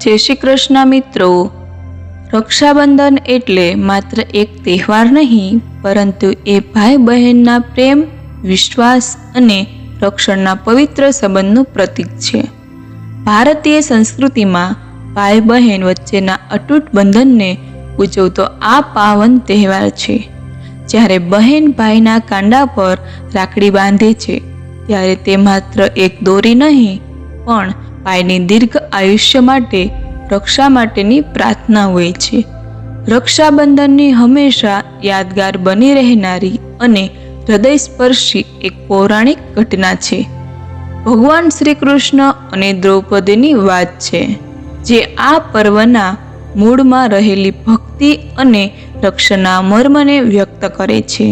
જય શ્રી કૃષ્ણ મિત્રો. રક્ષાબંધન એટલે માત્ર એક તહેવાર નહીં, પરંતુ એ ભાઈ બહેનના પ્રેમ, વિશ્વાસ અને રક્ષણના પવિત્ર સંબંધનું પ્રતીક છે. ભારતીય સંસ્કૃતિમાં ભાઈ બહેન વચ્ચેના અતૂટ બંધનને ઉજવતો આ પાવન તહેવાર છે. જ્યારે બહેન ભાઈના કાંડા પર રાખડી બાંધે છે, ત્યારે તે માત્ર એક દોરી નહીં, પણ ભાઈની દીર્ઘ આયુષ્ય માટે, રક્ષા માટેની પ્રાર્થના હોય છે. રક્ષાબંધનની હંમેશા યાદગાર બની રહેનારી અને હૃદયસ્પર્શી એક પૌરાણિક ઘટના છે. ભગવાન શ્રી કૃષ્ણ અને દ્રૌપદીની વાત છે, જે આ પર્વના મૂળમાં રહેલી ભક્તિ અને રક્ષાના મર્મને વ્યક્ત કરે છે.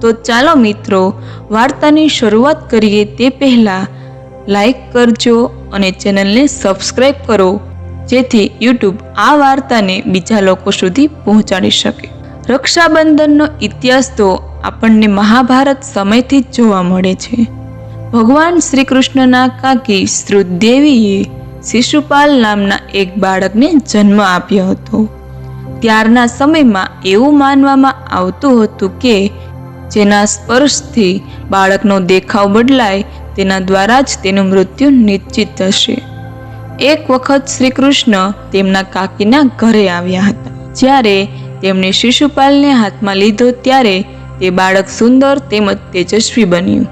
તો ચાલો મિત્રો, વાર્તાની શરૂઆત કરીએ તે પહેલાં લાઈક કરજો અને ચેનલને સબસ્ક્રાઈબ કરો, જેથી યુટ્યુબ આ વાર્તાને બીજા લોકો સુધી પહોંચાડી શકે. રક્ષાબંધનનો ઇતિહાસ તો આપણને મહાભારત સમયથી જ જોવા મળે છે. ભગવાન શ્રી કૃષ્ણના કાકી શ્રુતદેવીએ શિશુપાલ નામના એક બાળકને જન્મ આપ્યો હતો. ત્યારના સમયમાં એવું માનવામાં આવતું હતું કે જેના સ્પર્શથી બાળકનો દેખાવ બદલાય તેના દ્વારા જ તેનું મૃત્યુ નિશ્ચિત થશે. એક વખત શ્રી કૃષ્ણ તેમના કાકીના ઘરે આવ્યા હતા. જ્યારે તેમણે શિશુપાલને હાથમાં લીધો ત્યારે તે બાળક સુંદર તેમજ તેજસ્વી બન્યું.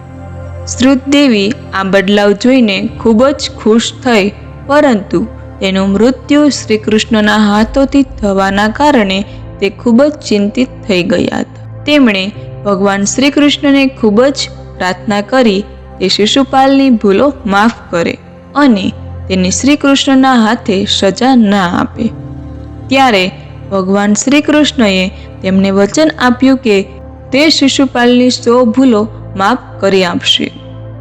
શ્રુતદેવી આ બદલાવ જોઈને ખૂબ જ ખુશ થઈ, પરંતુ તેનું મૃત્યુ શ્રી કૃષ્ણના હાથોથી થવાના કારણે તે ખૂબ જ ચિંતિત થઈ ગયા હતા. તેમણે ભગવાન શ્રી કૃષ્ણને ખૂબ જ પ્રાર્થના કરી તે શિશુપાલની ભૂલો માફ કરે અને તેને શ્રી કૃષ્ણના હાથે સજા ના આપે. ત્યારે ભગવાન શ્રી કૃષ્ણએ તેમને વચન આપ્યું કે તે શિશુપાલની સો ભૂલો માફ કરી આપશે.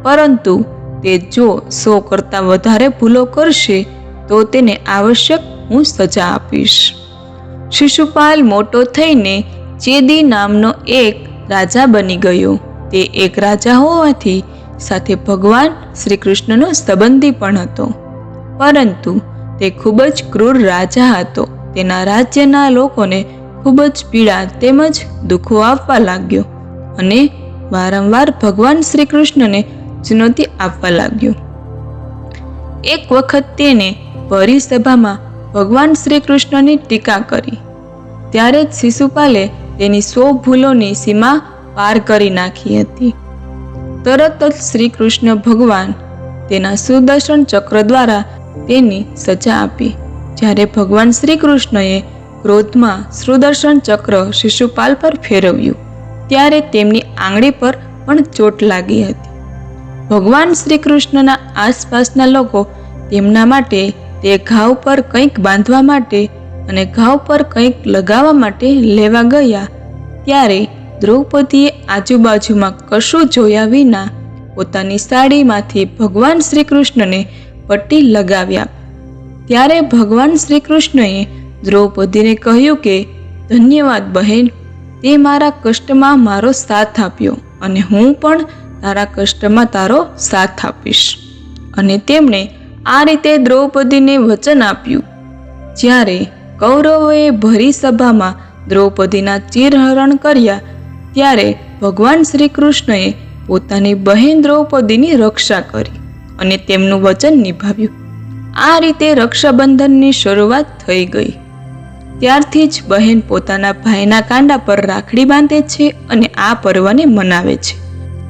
પરંતુ તે જો સો કરતાં વધારે ભૂલો કરશે, તો તેને આવશ્યક હું સજા આપીશ. શિશુપાલ મોટો થઈને ચેદી નામનો એક રાજા બની ગયો. તે એક રાજા હોવાથી સાથે ભગવાન શ્રી કૃષ્ણનો સંબંધી પણ હતો. પરંતુ તે ખૂબ જ ક્રૂર રાજા હતો. તેના રાજ્યના લોકોને ખૂબ જ પીડા તેમજ દુઃખો આપવા લાગ્યો અને વારંવાર ભગવાન શ્રી કૃષ્ણને ચુનૌતી આપવા લાગ્યો. એક વખત તેને પરિસભામાં ભગવાન શ્રી કૃષ્ણની ટીકા કરી. ત્યારે જ શિશુપાલે તેની સો ભૂલોની સીમા પાર કરી નાખી હતી. તરત જ શ્રી કૃષ્ણ ભગવાન તેના સુદર્શન ચક્ર દ્વારા તેની સજા આપી. જ્યારે ભગવાન શ્રી કૃષ્ણએ ક્રોધમાં સુદર્શન ચક્ર શિશુપાલ પર ફેરવ્યું, ત્યારે તેમની આંગળી પર પણ ચોટ લાગી હતી. ભગવાન શ્રી કૃષ્ણના આસપાસના લોકો તેમના માટે તે ઘાવ પર કંઈક બાંધવા માટે અને ઘાવ પર કંઈક લગાવવા માટે લેવા ગયા. ત્યારે દ્રૌપદીએ આજુબાજુમાં કશું જોયા વિના પોતાની સાડીમાંથી ભગવાન શ્રી કૃષ્ણને પટ્ટી લગાવ્યા. ત્યારે ભગવાન શ્રી કૃષ્ણએ દ્રૌપદીને કહ્યું કે, ધન્યવાદ બહેન, તે મારા કષ્ટમાં મારો સાથ આપ્યો અને હું પણ તારા કષ્ટમાં તારો સાથ આપીશ. અને તેમણે આ રીતે દ્રૌપદીને વચન આપ્યું. જ્યારે કૌરવોએ ભરી સભામાં દ્રૌપદીના ચીરહરણ કર્યા ત્યારે ભગવાન શ્રી કૃષ્ણએ પોતાની બહેન દ્રૌપદીની રક્ષા કરી અને તેમનું વચન નિભાવ્યું. આ રીતે રક્ષાબંધનની શરૂઆત થઈ ગઈ. ત્યારથી જ બહેન પોતાના ભાઈના કાંડા પર રાખડી બાંધે છે અને આ પર્વને મનાવે છે.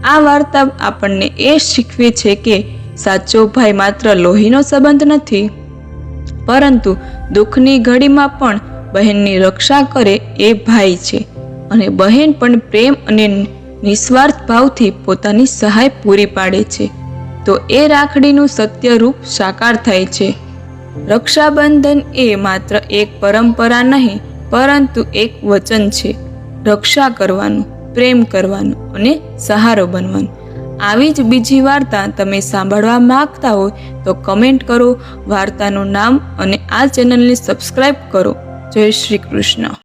આ વાર્તા આપણને એ શીખવે છે કે સાચો ભાઈ માત્ર લોહીનો સંબંધ નથી, પરંતુ દુઃખની ઘડીમાં પણ બહેનની રક્ષા કરે એ ભાઈ છે. અને બહેન પણ પ્રેમ અને નિસ્વાર્થ ભાવથી પોતાની સહાય પૂરી પાડે છે. તો એ રાખડીનું સત્ય રૂપ સાકાર થાય છે. રક્ષાબંધન એ માત્ર એક પરંપરા નહીં, પરંતુ એક વચન છે. રક્ષા કરવાનું, પ્રેમ કરવાનું અને સહારો બનવાનું. આવી જ બીજી વાર્તા તમે સાંભળવા માંગતા હોય તો કમેન્ટ કરો, વાર્તાનું નામ અને આ ચેનલને સબસ્ક્રાઈબ કરો. જય શ્રી કૃષ્ણ.